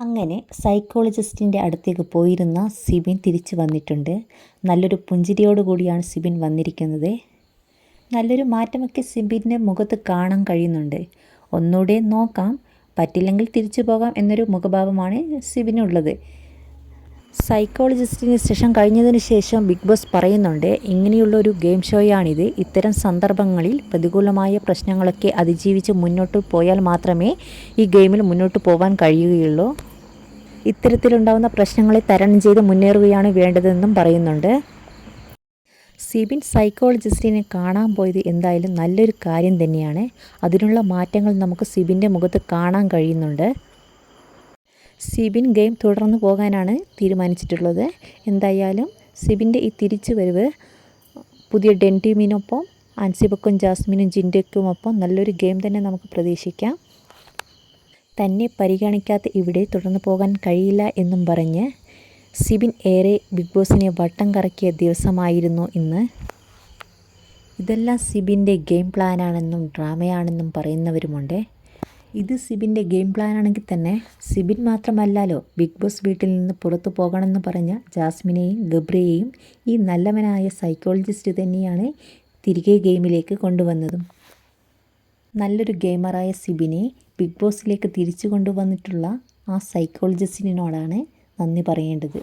അങ്ങനെ സൈക്കോളജിസ്റ്റിന്റെ അടുത്തേക്ക് പോയിരുന്ന സിബിൻ തിരിച്ചു വന്നിട്ടുണ്ട്. നല്ലൊരു പുഞ്ചിരിയോട് കൂടിയാണ് സിബിൻ വന്നിരിക്കുന്നത്. നല്ലൊരു മാറ്റമൊക്കെ സിബിന്റെ മുഖത്ത് കാണാൻ കഴിയുന്നുണ്ട്. ഒന്നുകൂടെ നോക്കാം. പറ്റില്ലെങ്കിൽ തിരിച്ചു പോകാം എന്നൊരു മുഖഭാവമാണ് സിബിനുള്ളത്. സൈക്കോളജിസ്റ്റിന് സെഷൻ കഴിഞ്ഞതിന് ശേഷം ബിഗ് ബോസ് പറയുന്നുണ്ട് ഇങ്ങനെയുള്ള ഒരു ഗെയിം ഷോയാണിത്. ഇത്തരം സന്ദർഭങ്ങളിൽ പ്രതികൂലമായ പ്രശ്നങ്ങളൊക്കെ അതിജീവിച്ച് മുന്നോട്ട് പോയാൽ മാത്രമേ ഈ ഗെയിമിൽ മുന്നോട്ട് പോകാൻ കഴിയുകയുള്ളൂ. ഇത്തരത്തിലുണ്ടാകുന്ന പ്രശ്നങ്ങളെ തരണം ചെയ്ത് മുന്നേറുകയാണ് വേണ്ടതെന്നും പറയുന്നുണ്ട്. സിബിൻ സൈക്കോളജിസ്റ്റിനെ കാണാൻ പോയത് എന്തായാലും നല്ലൊരു കാര്യം തന്നെയാണ്. അതിനുള്ള മാറ്റങ്ങൾ നമുക്ക് സിബിന്റെ മുഖത്ത് കാണാൻ കഴിയുന്നുണ്ട്. സിബിൻ ഗെയിം തുടർന്നു പോകാനാണ് തീരുമാനിച്ചിട്ടുള്ളത്. എന്തായാലും സിബിന്റെ ഈ തിരിച്ചു വരവ് പുതിയ ഡെൻ അൻസിബക്കും ജാസ്മിനും ജിൻഡയ്ക്കുമൊപ്പം നല്ലൊരു ഗെയിം തന്നെ നമുക്ക് പ്രതീക്ഷിക്കാം. തന്നെ പരിഗണിക്കാത്ത ഇവിടെ തുടർന്നു പോകാൻ കഴിയില്ല എന്നും പറഞ്ഞ് സിബിൻ ഏറെ ബിഗ് ബോസിനെ വട്ടം കറക്കിയ ദിവസമായിരുന്നു ഇന്ന്. ഇതെല്ലാം സിബിന്റെ ഗെയിം പ്ലാനാണെന്നും ഡ്രാമയാണെന്നും പറയുന്നവരുമുണ്ട്. ഇത് സിബിന്റെ ഗെയിം പ്ലാനാണെങ്കിൽ തന്നെ സിബിൻ മാത്രമല്ലല്ലോ ബിഗ് ബോസ് വീട്ടിൽ നിന്ന് പുറത്തു പോകണമെന്ന് പറഞ്ഞ ജാസ്മിനെയും ഗബ്രിയെയും ഈ നല്ലവനായ സൈക്കോളജിസ്റ്റ് തന്നെയാണ് തിരികെ ഗെയിമിലേക്ക് കൊണ്ടുവന്നതും. നല്ലൊരു ഗെയിമറായ സിബിനെ ബിഗ് ബോസിലേക്ക് തിരിച്ചു കൊണ്ടുവന്നിട്ടുള്ള ആ സൈക്കോളജിസ്റ്റിനോടാണ് നന്ദി പറയേണ്ടത്.